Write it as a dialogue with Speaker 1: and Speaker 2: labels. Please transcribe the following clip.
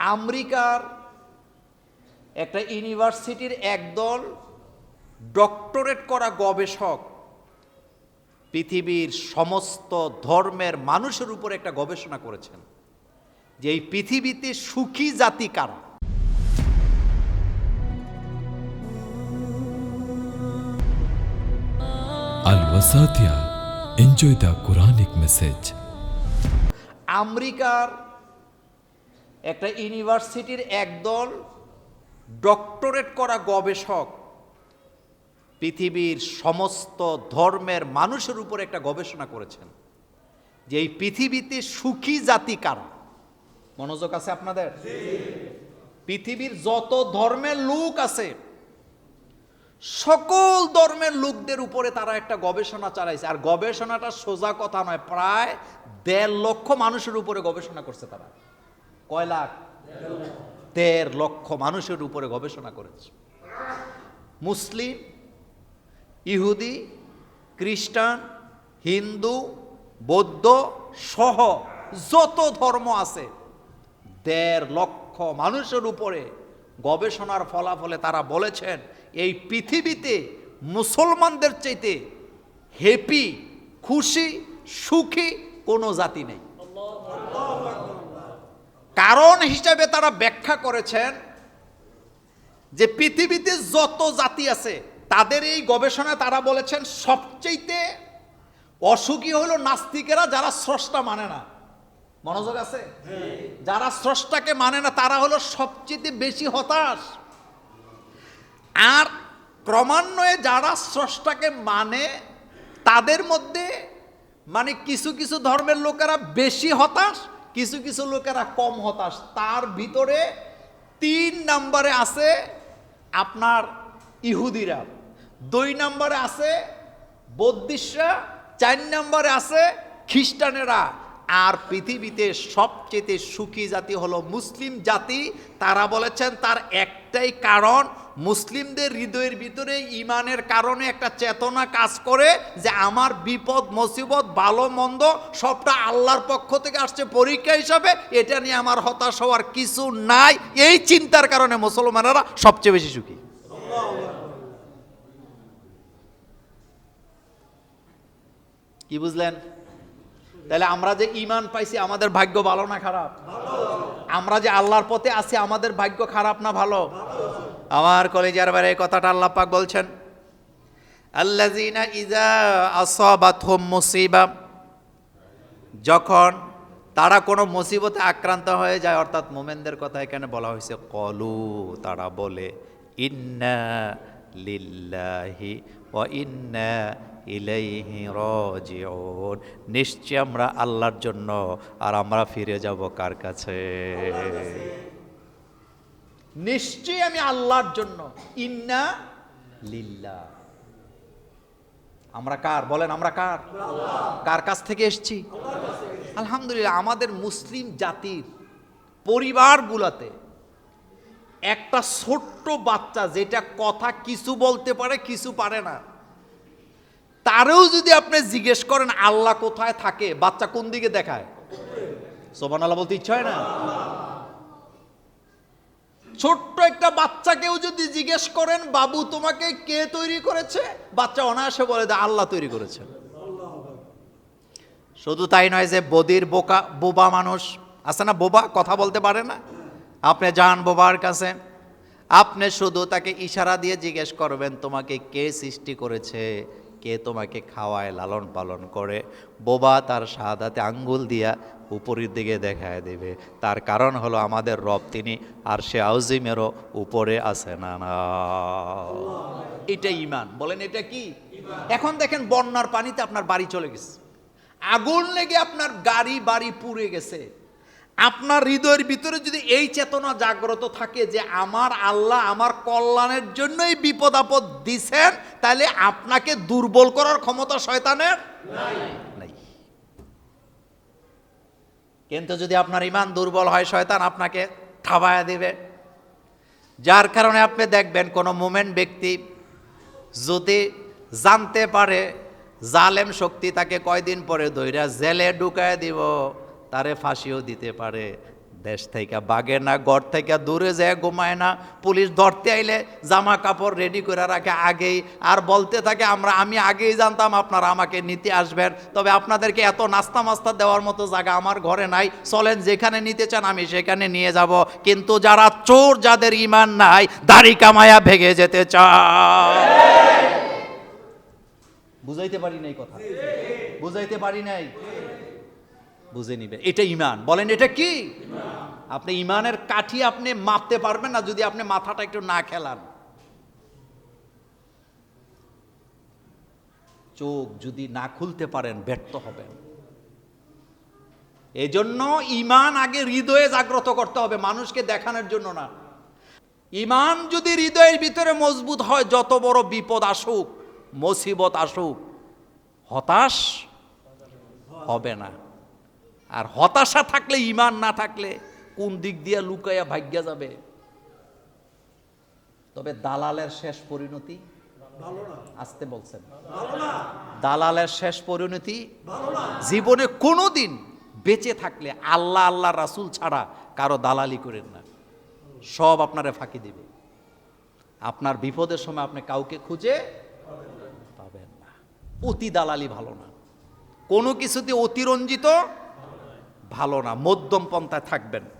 Speaker 1: আমেরিকার একটা ইউনিভার্সিটির একদল ডক্টরেট করা গবেষক পৃথিবীর সমস্ত ধর্মের মানুষের উপর একটা গবেষণা করেছেন যে এই পৃথিবীতে সুখী জাতি কারা
Speaker 2: Quranic message.
Speaker 1: আমেরিকার একটা ইউনিভার্সিটির একদল ডক্টরেট করা গবেষক পৃথিবীর সমস্ত ধর্মের মানুষের উপর একটা গবেষণা করেছেন যে এই পৃথিবীতে সুখী জাতি কারা? মনোযোগ আছে আপনাদের? পৃথিবীর যত ধর্মের লোক আছে সকল ধর্মের লোকদের উপরে তারা একটা গবেষণা চালাইছে। আর গবেষণাটা সোজা কথা নয় প্রায় দেড় লক্ষ মানুষের উপরে গবেষণা করছে তারা। কয় লাখ? লক্ষ মানুষের উপরে গবেষণা করেছে। মুসলিম, ইহুদি, খ্রিস্টান, হিন্দু, বৌদ্ধ সহ যত ধর্ম আছে, দেড় লক্ষ মানুষের উপরে গবেষণার ফলাফলে তারা বলেছেন, এই পৃথিবীতে মুসলমানদের চাইতে হ্যাপি খুশি, সুখী কোনো জাতি নেই। কারণ হিসাবে তারা ব্যাখ্যা করেছেন যে পৃথিবীতে যত জাতি আছে, তাদের এই গবেষণায় তারা বলেছেন সবচাইতে অসুখী হলো নাস্তিকেরা যারা স্রষ্টা মানে না। মনোযোগ আছে? যারা স্রষ্টাকে মানে না, তারা হলো সবচেয়ে বেশি হতাশ। আর ক্রমান্বয়ে যারা স্রষ্টাকে মানে তাদের মধ্যে মানে কিছু কিছু ধর্মের লোকেরা বেশি হতাশ কিছু কিছু লোকেরা কম হতাশ। তার ভিতরে তিন নম্বরে আছে আপনার ইহুদিরা। দুই নম্বরে আছে বৌদ্ধিসরা চার নম্বরে আছে খ্রিস্টানেরা। আর পৃথিবীতে সবচেয়ে সুখী জাতি হলো মুসলিম জাতি। তারা বলেছেন তার একটাই কারণ, মুসলিমদের হৃদয়ের ভিতরে ইমানের কারণে একটা চেতনা কাজ করে যে আমার বিপদ, মুসিবত, ভালো, মন্দ সবটা আল্লাহর পক্ষ থেকে আসছে পরীক্ষা হিসাবে। এটা নিয়ে আমার হতাশ হওয়ার কিছু নাই। এই চিন্তার কারণে মুসলমানেরা সবচেয়ে বেশি সুখী। কি বুঝলেন? তাহলে আমরা যে ইমান পাইছি, আমাদের ভাগ্য ভালো না খারাপ? আমরা যে আল্লাহর পথে আছি, আমাদের ভাগ্য খারাপ না ভালো? আমার কলেজের বারে কথাটা আল্লাহ পাক বলছেন, আল্লাযিনা ইজা আসাবাতহুম মুসিবা যখন তারা কোনো মুসিবতে আক্রান্ত হয়ে যায়, অর্থাৎ মোমেনদের কথা এখানে বলা হয়েছে, কলু তারা বলে, ইন্না লিল্লাহি ও ইন্না ইলাইহি রাজিউন। নিশ্চয় আমরা আল্লাহর জন্য আর আমরা ফিরে যাব কার কাছে? নিশ্চয়ই আমি আল্লাহর জন্য। ইন্না লিল্লাহ। আমরা কার? বলেন, আমরা কার? কার কাছ থেকে এসছি? আলহামদুলিল্লাহ, আমাদের মুসলিম জাতির পরিবারগুলোতে একটা ছোট্ট বাচ্চা যেটা কথা কিছু বলতে পারে, কিছু পারে না। তারেও যদি আপনি জিজ্ঞেস করেন, আল্লাহ কোথায় থাকে? বাচ্চা কোন দিকে দেখায়? সোবান আল্লাহ বলতে ইচ্ছা হয় না? ছোট্ট একটা বাচ্চাকেও যদি জিজ্ঞেস করেন, বাবু, তোমাকে কে তৈরি করেছে? বাচ্চা অনায়াসে বলে দেয়, আল্লাহ তৈরি করেছে শুধু তাই নয় যে, বদির বোকা, বোবা মানুষ। আছে না বোবা? কথা বলতে পারে না? আপনি যান বোবার কাছে। আপনি শুধু তাকে ইশারা দিয়ে জিজ্ঞেস করবেন, তোমাকে কে সৃষ্টি করেছে? কে তোমাকে খাওয়ায় লালন পালন করে। বোবা তার সাদাতে আঙ্গুল দিয়া উপরের দিকে দেখায় দেবে। তার কারণ হলো আমাদের রব তিনি আর সে আউজিমেরও উপরে আছে না না। এটা ইমান বলেন এটা কি? এখন দেখেন বন্যার পানিতে আপনার বাড়ি চলে গেছে। আগুন লেগে আপনার গাড়ি বাড়ি পুড়ে গেছে। আপনার হৃদয়ের ভিতরে যদি এই চেতনা জাগ্রত থাকে যে আমার আল্লাহ আমার কল্যাণের জন্যই বিপদ আপদ দিছেন, তাহলে আপনাকে দুর্বল করার ক্ষমতা শয়তানের নাই। কিন্তু যদি আপনার ইমান দুর্বল হয়, শয়তান আপনাকে ঠাবায়া দেবে। যার কারণে আপনি দেখবেন কোনো মোমেন্ট ব্যক্তি যদি জানতে পারে জালেম শক্তি তাকে কয়দিন পরে দইরা জেলে ঢুকায় দিব। তারে ফাঁসিও দিতে পারে। দেশ থেকে বাগে না, ঘর থেকে দূরে যায়, ঘুমায় না। পুলিশ ধরতে আইলে জামা কাপড় রেডি করে রাখে আগেই। আর বলতে থাকে, আমরা, আমি আগেই জানতাম আপনারা আমাকে নিতে আসবেন। তবে আপনাদেরকে এত নাস্তা মাস্তা দেওয়ার মতো জায়গা আমার ঘরে নাই। চলেন, যেখানে নিতে চান আমি সেখানে নিয়ে যাব। কিন্তু যারা চোর, যাদের ইমান নাই, দাড়ি কামায়া ভেঙে যেতে চায়। বুঝাইতে পারি নাই কথা? বুঝাইতে পারি নাই? বুঝে নিবে। এটা ইমান। বলেন, এটা কি? আপনি ইমানের কাঠি আপনি মাপতে পারবেন না যদি আপনি মাথাটা একটু না খেলান। চোখ যদি না খুলতে পারেন, ব্যর্থ হবেন। এজন্য ইমান আগে হৃদয়ে জাগ্রত করতে হবে, মানুষকে দেখানোর জন্য না। ইমান যদি হৃদয়ের ভিতরে মজবুত হয়, যত বড় বিপদ আসুক, মুসিবত আসুক, হতাশ হবে না। আর হতাশা থাকলে, ইমান না থাকলে কোন দিক দিয়ে লুকাইয়া ভাগ্যা যাবে? তবে দালালের শেষ পরিণতি আসতে বলছেন। দালালের শেষ পরিণতি জীবনে কোনোদিন বেঁচে থাকলে আল্লাহ আল্লাহ রাসূল ছাড়া কারও দালালি করেন না। সব আপনারে ফাঁকি দিবে। আপনার বিপদের সময় আপনি কাউকে খুঁজে পাবেন না। অতি দালালি ভালো না। কোনো কিছুতে অতিরঞ্জিত ভালো না মধ্যম পন্থায় থাকবেন।